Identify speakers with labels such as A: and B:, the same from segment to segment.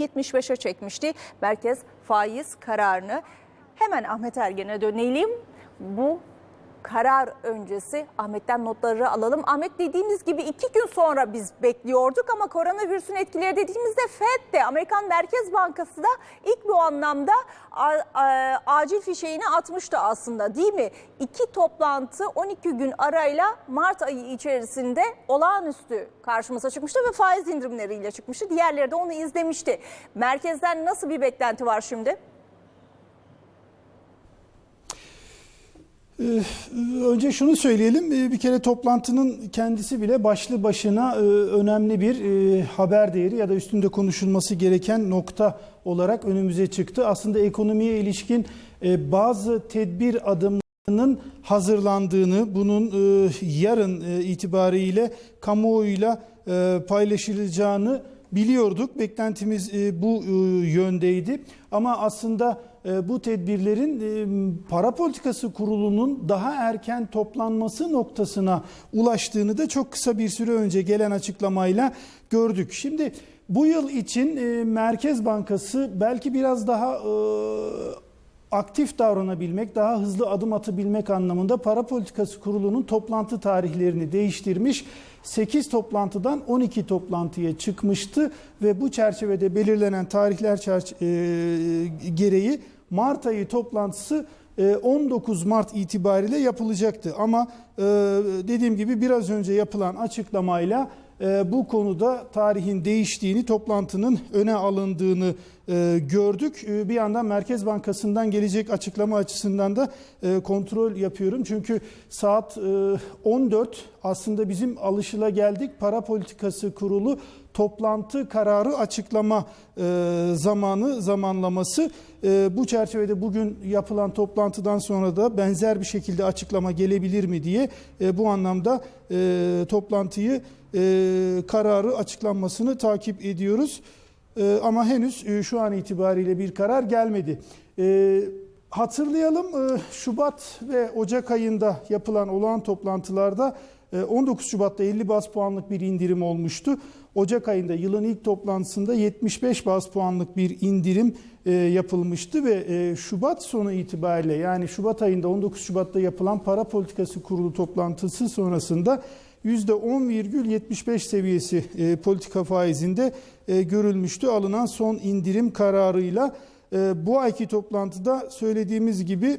A: 75'e çekmişti merkez faiz kararını. Hemen Ahmet Ergen'e dönelim. Bu karar öncesi Ahmet'ten notları alalım. Ahmet dediğimiz gibi iki gün sonra biz bekliyorduk ama koronavirüsün etkileri dediğimizde FED de Amerikan Merkez Bankası da ilk bu anlamda a- a- acil fişeğini atmıştı aslında değil mi? İki toplantı 12 gün arayla Mart ayı içerisinde olağanüstü karşımıza çıkmıştı ve faiz indirimleriyle çıkmıştı. Diğerleri de onu izlemişti. Merkezden nasıl bir beklenti var şimdi?
B: Önce şunu söyleyelim. Ee, Bir kere toplantının kendisi bile başlı başına e, önemli bir e, haber değeri ya da üstünde konuşulması gereken nokta olarak önümüze çıktı. Aslında ekonomiye ilişkin e, bazı tedbir adımlarının hazırlandığını, bunun yarın itibariyle kamuoyuyla paylaşılacağını biliyorduk. Beklentimiz bu yöndeydi. Ama aslında bu tedbirlerin e, para politikası kurulunun daha erken toplanması noktasına ulaştığını da çok kısa bir süre önce gelen açıklamayla gördük. Şimdi bu yıl için e, Merkez Bankası belki biraz daha e, aktif davranabilmek, daha hızlı adım atabilmek anlamında para politikası kurulunun toplantı tarihlerini değiştirmiş. 8 toplantıdan 12 toplantıya çıkmıştı ve bu çerçevede belirlenen tarihler çerç- e, gereği Mart ayı toplantısı e, 19 Mart itibariyle yapılacaktı. Ama e, dediğim gibi biraz önce yapılan açıklamayla e, bu konuda tarihin değiştiğini, toplantının öne alındığını e, gördük. E, Bir yandan Merkez Bankası'ndan gelecek açıklama açısından da e, kontrol yapıyorum. Çünkü saat e, 14 aslında bizim alışılageldik para politikası kurulu toplantı kararı açıklama e, zamanı, zamanlaması. E, Bu çerçevede bugün yapılan toplantıdan sonra da benzer bir şekilde açıklama gelebilir mi diye e, bu anlamda e, toplantıyı e, kararı açıklanmasını takip ediyoruz. E, ama henüz e, şu an itibariyle bir karar gelmedi. E, hatırlayalım e, Şubat ve Ocak ayında yapılan olağan toplantılarda e, 19 Şubat'ta 50 baz puanlık bir indirim olmuştu. Ocak ayında yılın ilk toplantısında 75 baz puanlık bir indirim e, yapılmıştı ve e, Şubat sonu itibariyle yani Şubat ayında 19 Şubat'ta yapılan para politikası kurulu toplantısı sonrasında %10,75 seviyesi e, politika faizinde e, görülmüştü. Alınan son indirim kararıyla e, bu ayki toplantıda söylediğimiz gibi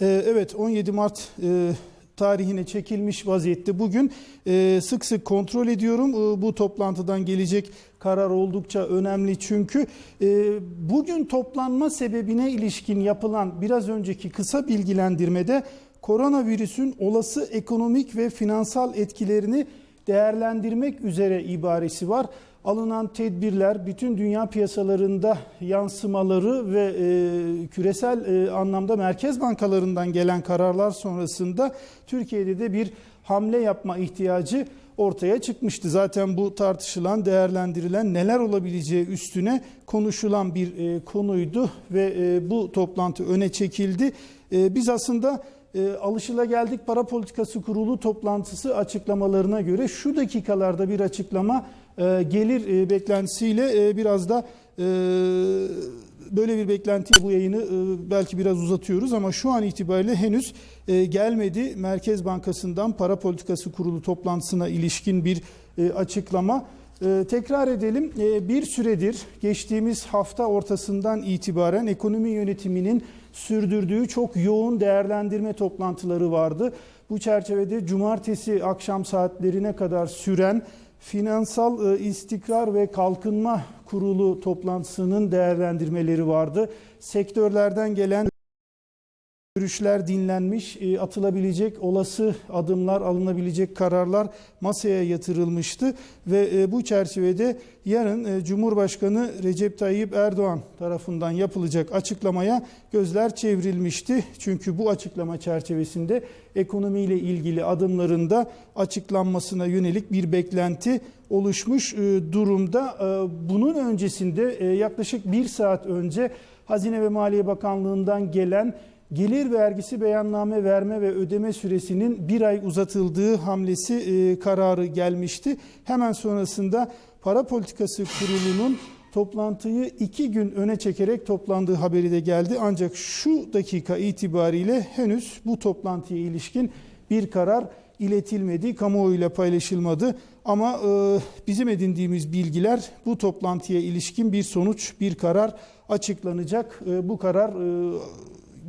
B: e, evet 17 Mart e, tarihine çekilmiş vaziyette bugün e, sık sık kontrol ediyorum. E, bu toplantıdan gelecek karar oldukça önemli çünkü e, bugün toplanma sebebine ilişkin yapılan biraz önceki kısa bilgilendirmede koronavirüsün olası ekonomik ve finansal etkilerini değerlendirmek üzere ibaresi var. Alınan tedbirler bütün dünya piyasalarında yansımaları ve e, küresel e, anlamda merkez bankalarından gelen kararlar sonrasında Türkiye'de de bir hamle yapma ihtiyacı ortaya çıkmıştı. Zaten bu tartışılan, değerlendirilen neler olabileceği üstüne konuşulan bir e, konuydu ve e, bu toplantı öne çekildi. E, biz aslında e, alışılageldik para politikası kurulu toplantısı açıklamalarına göre şu dakikalarda bir açıklama e, gelir e, beklentisiyle e, biraz da e, böyle bir beklentiyle bu yayını e, belki biraz uzatıyoruz ama şu an itibariyle henüz e, gelmedi. Merkez Bankası'ndan para politikası kurulu toplantısına ilişkin bir e, açıklama. E, tekrar edelim e, bir süredir geçtiğimiz hafta ortasından itibaren ekonomi yönetiminin sürdürdüğü çok yoğun değerlendirme toplantıları vardı. Bu çerçevede cumartesi akşam saatlerine kadar süren Finansal e, İstikrar ve Kalkınma Kurulu toplantısının değerlendirmeleri vardı. Sektörlerden gelen görüşler dinlenmiş, e, atılabilecek olası adımlar, alınabilecek kararlar masaya yatırılmıştı ve e, bu çerçevede yarın e, Cumhurbaşkanı Recep Tayyip Erdoğan tarafından yapılacak açıklamaya gözler çevrilmişti. Çünkü bu açıklama çerçevesinde ekonomiyle ilgili adımlarında açıklanmasına yönelik bir beklenti oluşmuş durumda. Bunun öncesinde yaklaşık bir saat önce Hazine ve Maliye Bakanlığı'ndan gelen gelir vergisi beyanname verme ve ödeme süresinin bir ay uzatıldığı hamlesi e, kararı gelmişti. Hemen sonrasında Para Politikası Kurulu'nun toplantıyı iki gün öne çekerek toplandığı haberi de geldi. Ancak şu dakika itibariyle henüz bu toplantıya ilişkin bir karar iletilmedi, kamuoyuyla paylaşılmadı. Ama e, bizim edindiğimiz bilgiler bu toplantıya ilişkin bir sonuç, bir karar açıklanacak. E, bu karar e,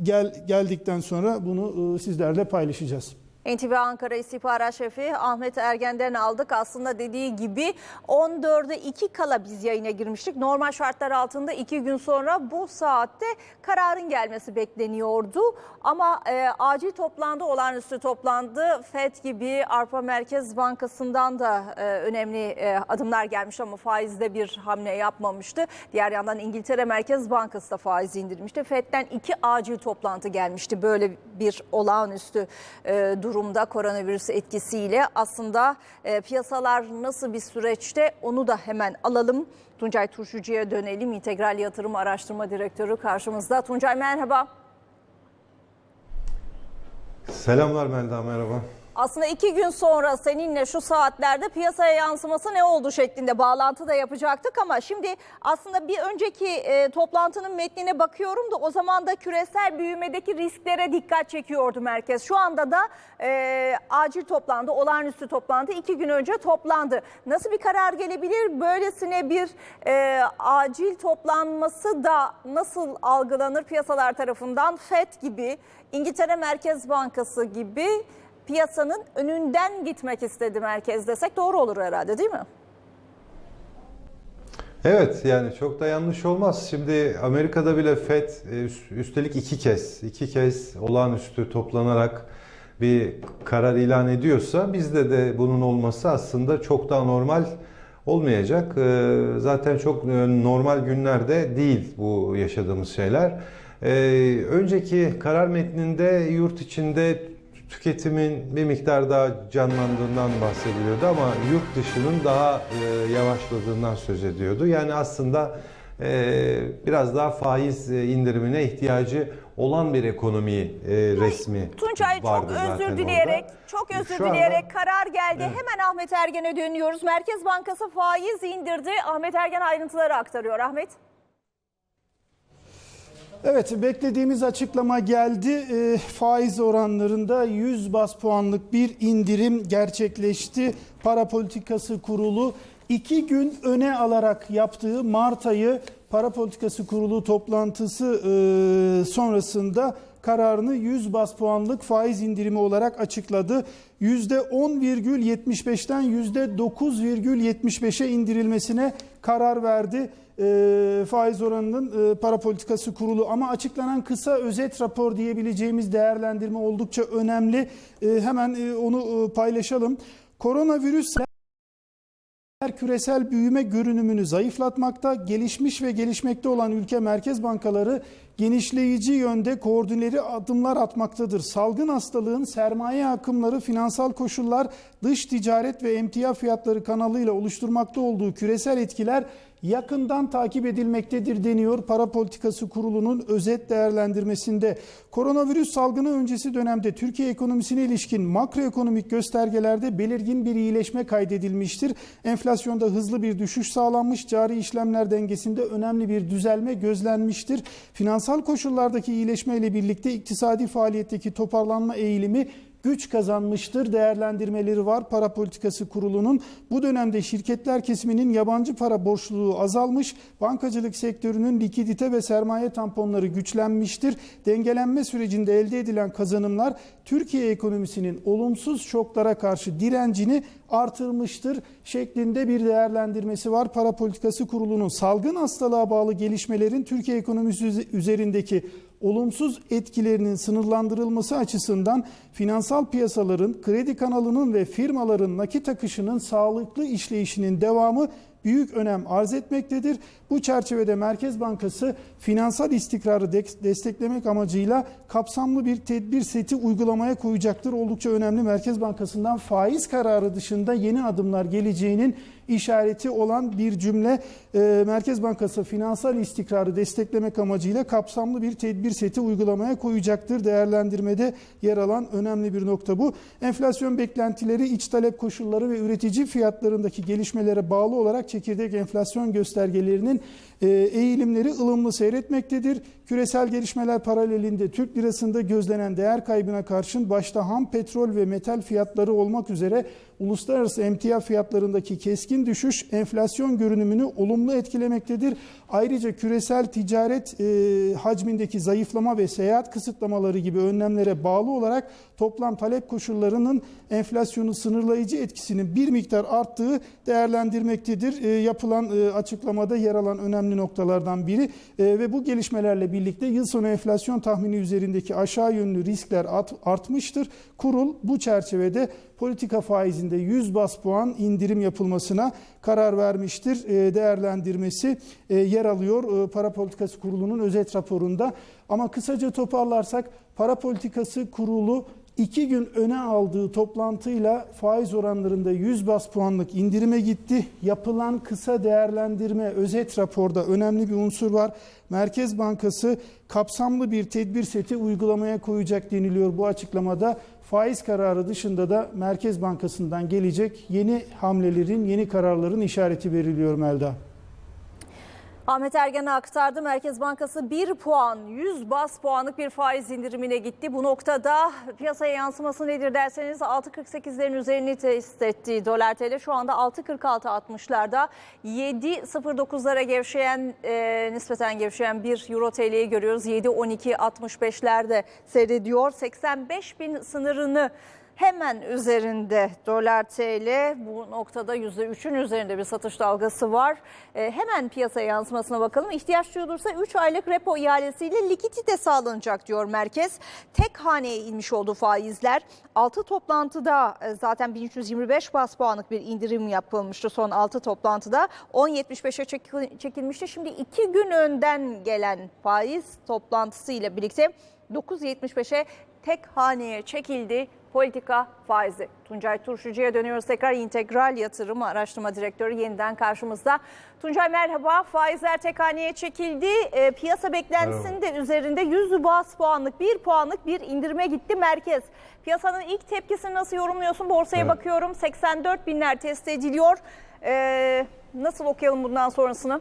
B: gel geldikten sonra bunu e, sizlerle paylaşacağız.
A: NTV Ankara İstihbarat Şefi Ahmet Ergen'den aldık. Aslında dediği gibi 14'e 2 kala biz yayına girmiştik. Normal şartlar altında 2 gün sonra bu saatte kararın gelmesi bekleniyordu. Ama e, acil toplandı, olağanüstü toplandı. FED gibi Avrupa Merkez Bankası'ndan da e, önemli e, adımlar gelmiş ama faizde bir hamle yapmamıştı. Diğer yandan İngiltere Merkez Bankası da faizi indirmişti. FED'den iki acil toplantı gelmişti. Böyle bir olağanüstü e, durumda koronavirüs etkisiyle aslında e, piyasalar nasıl bir süreçte onu da hemen alalım. Tuncay Turşucu'ya dönelim. İntegral Yatırım Araştırma Direktörü karşımızda. Tuncay merhaba.
C: Selamlar Melda merhaba.
A: Aslında iki gün sonra seninle şu saatlerde piyasaya yansıması ne oldu şeklinde bağlantı da yapacaktık ama şimdi aslında bir önceki e, toplantının metnine bakıyorum da o zaman da küresel büyümedeki risklere dikkat çekiyordu merkez. Şu anda da e, acil toplandı, olağanüstü toplantı iki gün önce toplandı. Nasıl bir karar gelebilir? Böylesine bir e, acil toplanması da nasıl algılanır piyasalar tarafından? FED gibi, İngiltere Merkez Bankası gibi piyasanın önünden gitmek istedi merkez desek doğru olur herhalde değil mi?
C: Evet yani çok da yanlış olmaz. Şimdi Amerika'da bile FED e, üstelik iki kez, iki kez olağanüstü toplanarak bir karar ilan ediyorsa bizde de bunun olması aslında çok daha normal olmayacak. E, Zaten çok e, normal günlerde değil bu yaşadığımız şeyler. Önceki karar metninde yurt içinde tüketimin bir miktar daha canlandığından bahsediliyordu ama yurt dışının daha e, yavaşladığından söz ediyordu. Yani aslında e, biraz daha faiz e, indirimine ihtiyacı olan bir ekonomi e, resmi
A: Tuncay çok
C: vardı zaten
A: özür dileyerek,
C: orada.
A: çok özür
C: şu anda-
A: dileyerek karar geldi.
C: Evet.
A: Hemen Ahmet Ergen'e dönüyoruz. Merkez Bankası faiz indirdi. Ahmet Ergen ayrıntıları aktarıyor. Ahmet.
B: Evet beklediğimiz açıklama geldi. E, faiz oranlarında 100 bas puanlık bir indirim gerçekleşti. Para Politikası Kurulu iki gün öne alarak yaptığı Mart ayı Para Politikası Kurulu toplantısı e, sonrasında kararını 100 bas puanlık faiz indirimi olarak açıkladı. %10,75'ten %9,75'e indirilmesine karar verdi e, faiz oranının e, para politikası kurulu ama açıklanan kısa özet rapor diyebileceğimiz değerlendirme oldukça önemli. E, hemen e, onu e, paylaşalım. Koronavirüs küresel büyüme görünümünü zayıflatmakta, gelişmiş ve gelişmekte olan ülke merkez bankaları genişleyici yönde koordineli adımlar atmaktadır. Salgın hastalığın sermaye akımları, finansal koşullar, dış ticaret ve emtia fiyatları kanalıyla oluşturmakta olduğu küresel etkiler yakından takip edilmektedir deniyor Para Politikası Kurulu'nun özet değerlendirmesinde. Koronavirüs salgını öncesi dönemde Türkiye ekonomisine ilişkin makroekonomik göstergelerde belirgin bir iyileşme kaydedilmiştir. Enflasyonda hızlı bir düşüş sağlanmış, cari işlemler dengesinde önemli bir düzelme gözlenmiştir. Finansal koşullardaki iyileşme ile birlikte iktisadi faaliyetteki toparlanma eğilimi güç kazanmıştır değerlendirmeleri var para politikası kurulunun. Bu dönemde şirketler kesiminin yabancı para borçluluğu azalmış, bankacılık sektörünün likidite ve sermaye tamponları güçlenmiştir. Dengelenme sürecinde elde edilen kazanımlar Türkiye ekonomisinin olumsuz şoklara karşı direncini artırmıştır şeklinde bir değerlendirmesi var. Para politikası kurulunun salgın hastalığa bağlı gelişmelerin Türkiye ekonomisi üzerindeki olumsuz etkilerinin sınırlandırılması açısından finansal piyasaların, kredi kanalının ve firmaların nakit akışının sağlıklı işleyişinin devamı büyük önem arz etmektedir. Bu çerçevede Merkez Bankası finansal istikrarı desteklemek amacıyla kapsamlı bir tedbir seti uygulamaya koyacaktır. Oldukça önemli Merkez Bankası'ndan faiz kararı dışında yeni adımlar geleceğinin işareti olan bir cümle. Ee, Merkez Bankası finansal istikrarı desteklemek amacıyla kapsamlı bir tedbir seti uygulamaya koyacaktır. Değerlendirmede yer alan önemli bir nokta bu. Enflasyon beklentileri, iç talep koşulları ve üretici fiyatlarındaki gelişmelere bağlı olarak çekirdek enflasyon göstergelerinin e, eğilimleri ılımlı seyretmektedir. Küresel gelişmeler paralelinde Türk lirasında gözlenen değer kaybına karşın başta ham petrol ve metal fiyatları olmak üzere uluslararası emtia fiyatlarındaki keskin düşüş enflasyon görünümünü olumlu etkilemektedir. Ayrıca küresel ticaret e, hacmindeki zayıflama ve seyahat kısıtlamaları gibi önlemlere bağlı olarak toplam talep koşullarının enflasyonu sınırlayıcı etkisinin bir miktar arttığı değerlendirmektedir. E, yapılan e, açıklamada yer alan önemli noktalardan biri E, ve bu gelişmelerle birlikte yıl sonu enflasyon tahmini üzerindeki aşağı yönlü riskler art- artmıştır. Kurul bu çerçevede politika faizinde 100 bas puan indirim yapılmasına karar vermiştir. E, değerlendirmesi e, yer alıyor e, Para Politikası Kurulu'nun özet raporunda. Ama kısaca toparlarsak Para Politikası Kurulu iki gün öne aldığı toplantıyla faiz oranlarında 100 bas puanlık indirime gitti. Yapılan kısa değerlendirme özet raporda önemli bir unsur var. Merkez Bankası kapsamlı bir tedbir seti uygulamaya koyacak deniliyor bu açıklamada. Faiz kararı dışında da Merkez Bankası'ndan gelecek yeni hamlelerin, yeni kararların işareti veriliyor Melda.
A: Ahmet Ergen'e aktardı. Merkez Bankası 1 puan, 100 bas puanlık bir faiz indirimine gitti. Bu noktada piyasaya yansıması nedir derseniz 6.48'lerin üzerini test ettiği dolar TL şu anda 6.46.60'larda. 7.09'lara gevşeyen, e, nispeten gevşeyen bir euro TL'yi görüyoruz. 7.12.65'lerde seyrediyor. 85 bin sınırını hemen üzerinde dolar TL bu noktada %3'ün üzerinde bir satış dalgası var. Ee, hemen piyasaya yansımasına bakalım. İhtiyaç duyulursa 3 aylık repo ihalesiyle likidite sağlanacak diyor merkez. Tek haneye inmiş oldu faizler. 6 toplantıda e, zaten 1325 bas puanlık bir indirim yapılmıştı son 6 toplantıda. 10.75'e çekil- çekilmişti. Şimdi 2 gün önden gelen faiz toplantısı ile birlikte 9.75'e tek haneye çekildi politika faizi. Tuncay Turşucu'ya dönüyoruz tekrar integral yatırım araştırma direktörü yeniden karşımızda. Tuncay merhaba faizler tek haneye çekildi. E, piyasa beklentisinin de üzerinde 100 bas puanlık 1 puanlık bir indirime gitti merkez. Piyasanın ilk tepkisini nasıl yorumluyorsun? Borsaya
C: Evet.
A: bakıyorum 84 binler test ediliyor. E, nasıl okuyalım bundan sonrasını?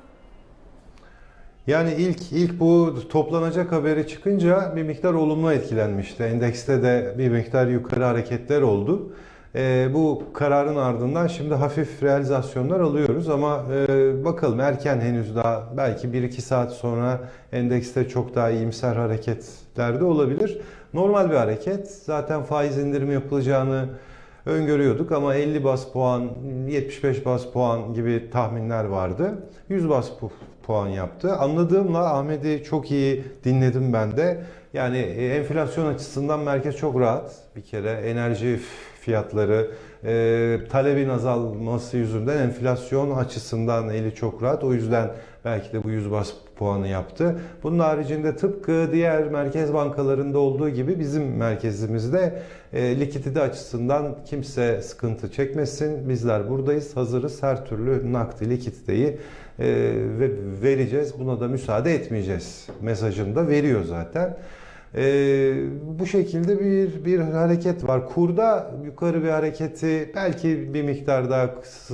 C: Yani ilk ilk bu toplanacak haberi çıkınca bir miktar olumlu etkilenmişti. Endekste de bir miktar yukarı hareketler oldu. Ee, bu kararın ardından şimdi hafif realizasyonlar alıyoruz ama e, bakalım erken henüz daha belki 1-2 saat sonra endekste çok daha iyimser hareketler de olabilir. Normal bir hareket. Zaten faiz indirimi yapılacağını öngörüyorduk ama 50 bas puan, 75 bas puan gibi tahminler vardı. 100 bas puan yaptı. Anladığımla Ahmet'i çok iyi dinledim ben de. Yani e, enflasyon açısından merkez çok rahat. Bir kere enerji fiyatları, e, talebin azalması yüzünden enflasyon açısından eli çok rahat. O yüzden belki de bu 100 bas puanı yaptı. Bunun haricinde tıpkı diğer merkez bankalarında olduğu gibi bizim merkezimizde e, likidite açısından kimse sıkıntı çekmesin. Bizler buradayız, hazırız. Her türlü nakdi likiditeyi ve vereceğiz. Buna da müsaade etmeyeceğiz. Mesajını da veriyor zaten. E, bu şekilde bir bir hareket var. Kurda yukarı bir hareketi belki bir miktar daha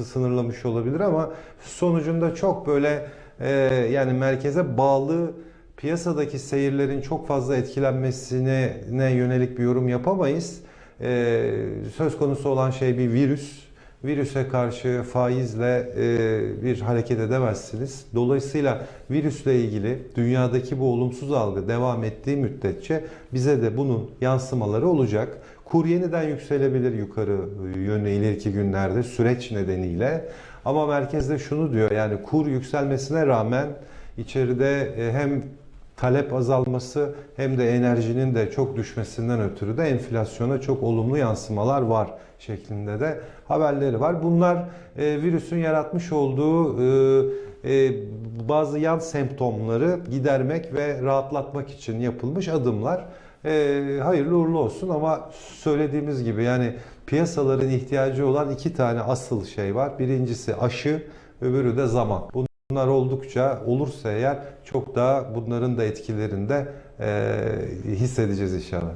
C: sınırlamış olabilir ama sonucunda çok böyle e, yani merkeze bağlı piyasadaki seyirlerin çok fazla etkilenmesine ne yönelik bir yorum yapamayız. E, söz konusu olan şey bir virüs. Virüse karşı faizle e, bir hareket edemezsiniz. Dolayısıyla virüsle ilgili dünyadaki bu olumsuz algı devam ettiği müddetçe bize de bunun yansımaları olacak. Kur yeniden yükselebilir yukarı yönlü ileriki günlerde süreç nedeniyle. Ama merkezde şunu diyor yani kur yükselmesine rağmen içeride e, hem talep azalması hem de enerjinin de çok düşmesinden ötürü de enflasyona çok olumlu yansımalar var şeklinde de haberleri var. Bunlar e, virüsün yaratmış olduğu e, e, bazı yan semptomları gidermek ve rahatlatmak için yapılmış adımlar. e, hayırlı uğurlu olsun ama söylediğimiz gibi yani piyasaların ihtiyacı olan iki tane asıl şey var. Birincisi aşı, öbürü de zaman. Bunlar oldukça olursa eğer çok daha bunların da etkilerinde e, hissedeceğiz inşallah.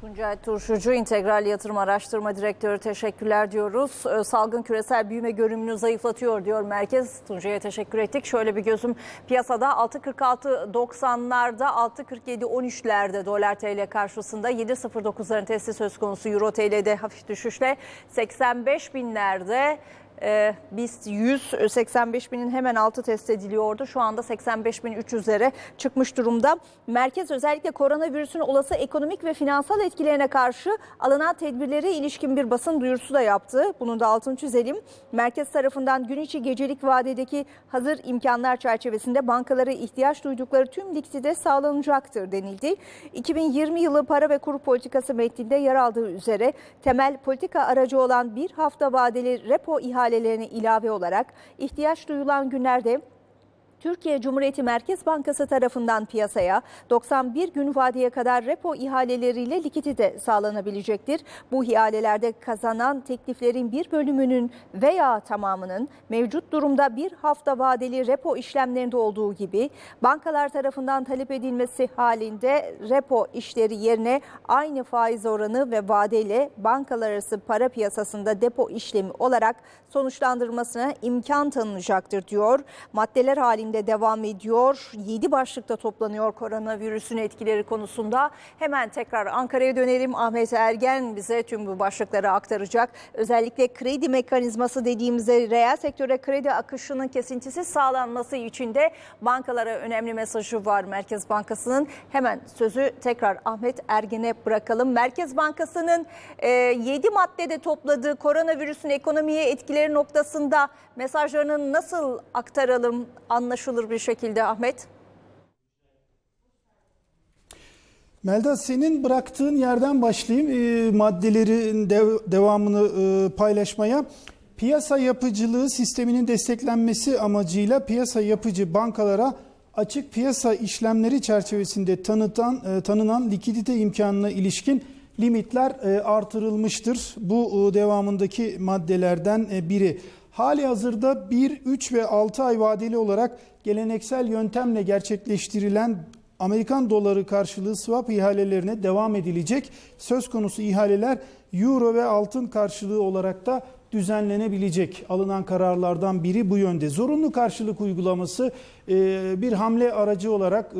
A: Tuncay Turşucu, İntegral Yatırım Araştırma Direktörü teşekkürler diyoruz. Ee, Salgın küresel büyüme görünümünü zayıflatıyor diyor merkez. Tuncay'a teşekkür ettik. Şöyle bir gözüm piyasada 6.46.90'larda 6.47.13'lerde dolar TL karşısında 7.09'ların testi söz konusu. Euro TL'de hafif düşüşle 85 binlerde ee, BIST 100 85 binin hemen altı test ediliyordu. Şu anda 85 bin 300'lere çıkmış durumda. Merkez özellikle koronavirüsün olası ekonomik ve finansal etkilerine karşı alınan tedbirlere ilişkin bir basın duyurusu da yaptı. Bunun da altını çizelim. Merkez tarafından gün içi gecelik vadedeki hazır imkanlar çerçevesinde bankalara ihtiyaç duydukları tüm likidite sağlanacaktır denildi. 2020 yılı para ve kur politikası metninde yer aldığı üzere temel politika aracı olan bir hafta vadeli repo ihalelerine ilave olarak ihtiyaç duyulan günlerde Türkiye Cumhuriyeti Merkez Bankası tarafından piyasaya 91 gün vadeye kadar repo ihaleleriyle likidite sağlanabilecektir. Bu ihalelerde kazanan tekliflerin bir bölümünün veya tamamının mevcut durumda bir hafta vadeli repo işlemlerinde olduğu gibi bankalar tarafından talep edilmesi halinde repo işleri yerine aynı faiz oranı ve vadeyle bankalar arası para piyasasında depo işlemi olarak sonuçlandırmasına imkan tanınacaktır diyor. Maddeler halinde devam ediyor. 7 başlıkta toplanıyor koronavirüsün etkileri konusunda. Hemen tekrar Ankara'ya dönelim. Ahmet Ergen bize tüm bu başlıkları aktaracak. Özellikle kredi mekanizması dediğimizde reel sektöre kredi akışının kesintisiz sağlanması için de bankalara önemli mesajı var Merkez Bankası'nın. Hemen sözü tekrar Ahmet Ergen'e bırakalım. Merkez Bankası'nın 7 maddede topladığı koronavirüsün ekonomiye etkileri noktasında mesajlarını nasıl aktaralım anlaşılır bir şekilde Ahmet?
B: Melda senin bıraktığın yerden başlayayım e, maddelerin dev- devamını e, paylaşmaya. Piyasa yapıcılığı sisteminin desteklenmesi amacıyla piyasa yapıcı bankalara açık piyasa işlemleri çerçevesinde tanıtan e, tanınan likidite imkanına ilişkin limitler e, artırılmıştır. Bu e, devamındaki maddelerden e, biri. Hali hazırda 1, 3 ve 6 ay vadeli olarak geleneksel yöntemle gerçekleştirilen Amerikan doları karşılığı swap ihalelerine devam edilecek. Söz konusu ihaleler euro ve altın karşılığı olarak da düzenlenebilecek. Alınan kararlardan biri bu yönde. Zorunlu karşılık uygulaması e, bir hamle aracı olarak, e,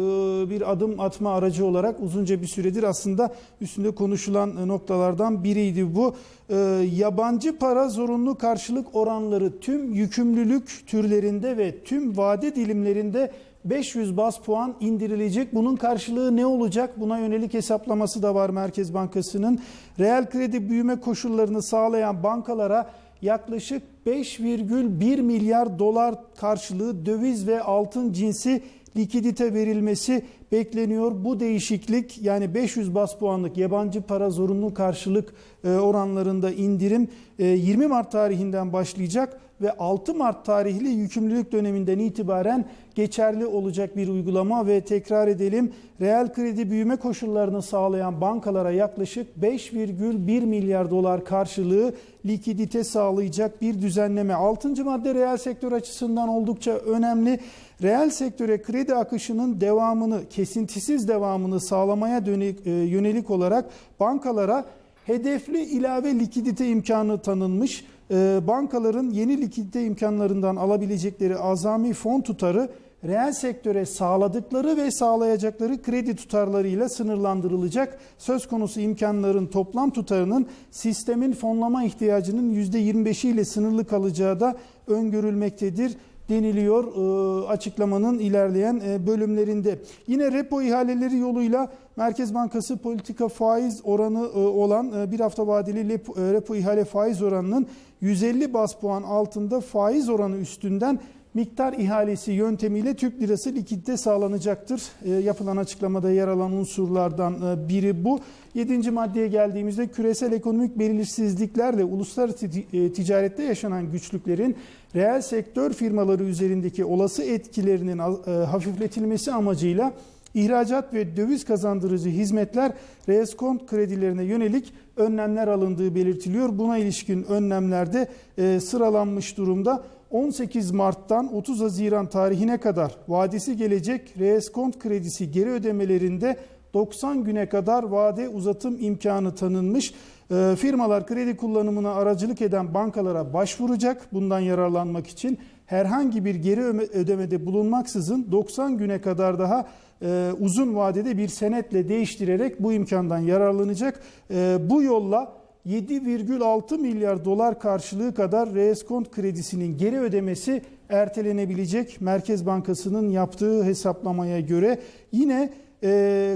B: bir adım atma aracı olarak uzunca bir süredir aslında üstünde konuşulan noktalardan biriydi bu. E, Yabancı para zorunlu karşılık oranları tüm yükümlülük türlerinde ve tüm vade dilimlerinde 500 bas puan indirilecek. Bunun karşılığı ne olacak? Buna yönelik hesaplaması da var Merkez Bankası'nın. Reel kredi büyüme koşullarını sağlayan bankalara yaklaşık 5,1 milyar dolar karşılığı döviz ve altın cinsi likidite verilmesi bekleniyor. Bu değişiklik yani 500 bas puanlık yabancı para zorunlu karşılık e, oranlarında indirim e, 20 Mart tarihinden başlayacak ve 6 Mart tarihli yükümlülük döneminden itibaren geçerli olacak bir uygulama ve tekrar edelim reel kredi büyüme koşullarını sağlayan bankalara yaklaşık 5,1 milyar dolar karşılığı likidite sağlayacak bir düzenleme. 6. madde reel sektör açısından oldukça önemli. Reel sektöre kredi akışının devamını, kesintisiz devamını sağlamaya e, yönelik olarak bankalara hedefli ilave likidite imkanı tanınmış. Ee, bankaların yeni likidite imkanlarından alabilecekleri azami fon tutarı reel sektöre sağladıkları ve sağlayacakları kredi tutarlarıyla sınırlandırılacak. Söz konusu imkanların toplam tutarının sistemin fonlama ihtiyacının %25'i ile sınırlı kalacağı da öngörülmektedir deniliyor e, açıklamanın ilerleyen e, bölümlerinde. Yine repo ihaleleri yoluyla Merkez Bankası politika faiz oranı e, olan bir hafta vadeli repo ihale faiz oranının 150 bas puan altında faiz oranı üstünden miktar ihalesi yöntemiyle Türk lirası likidite sağlanacaktır. E, yapılan açıklamada yer alan unsurlardan e, biri bu. Yedinci maddeye geldiğimizde küresel ekonomik belirsizliklerle uluslararası e, ticarette yaşanan güçlüklerin reel sektör firmaları üzerindeki olası etkilerinin e, hafifletilmesi amacıyla ihracat ve döviz kazandırıcı hizmetler reskont kredilerine yönelik önlemler alındığı belirtiliyor. Buna ilişkin önlemlerde e, sıralanmış durumda. 18 Mart'tan 30 Haziran tarihine kadar vadesi gelecek reskont kredisi geri ödemelerinde 90 güne kadar vade uzatım imkanı tanınmış. Ee, firmalar kredi kullanımına aracılık eden bankalara başvuracak bundan yararlanmak için. Herhangi bir geri ödemede bulunmaksızın 90 güne kadar daha e, uzun vadede bir senetle değiştirerek bu imkandan yararlanacak. E, bu yolla 7,6 milyar dolar karşılığı kadar reskont kredisinin geri ödemesi ertelenebilecek Merkez Bankası'nın yaptığı hesaplamaya göre yine e,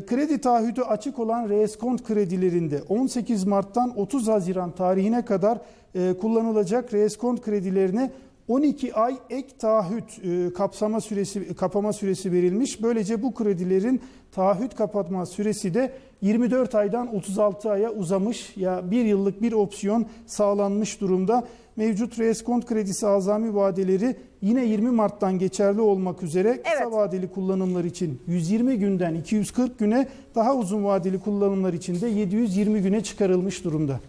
B: kredi taahhüdü açık olan reskont kredilerinde 18 Mart'tan 30 Haziran tarihine kadar e, kullanılacak reskont kredilerine 12 ay ek taahhüt e, kapsama süresi kapama süresi verilmiş. Böylece bu kredilerin taahhüt kapatma süresi de 24 aydan 36 aya uzamış. Ya bir yıllık bir opsiyon sağlanmış durumda. Mevcut reskont kredisi azami vadeleri yine 20 Mart'tan geçerli olmak üzere kısa
A: Evet.
B: vadeli kullanımlar için 120 günden 240 güne, daha uzun vadeli kullanımlar için de 720 güne çıkarılmış durumda.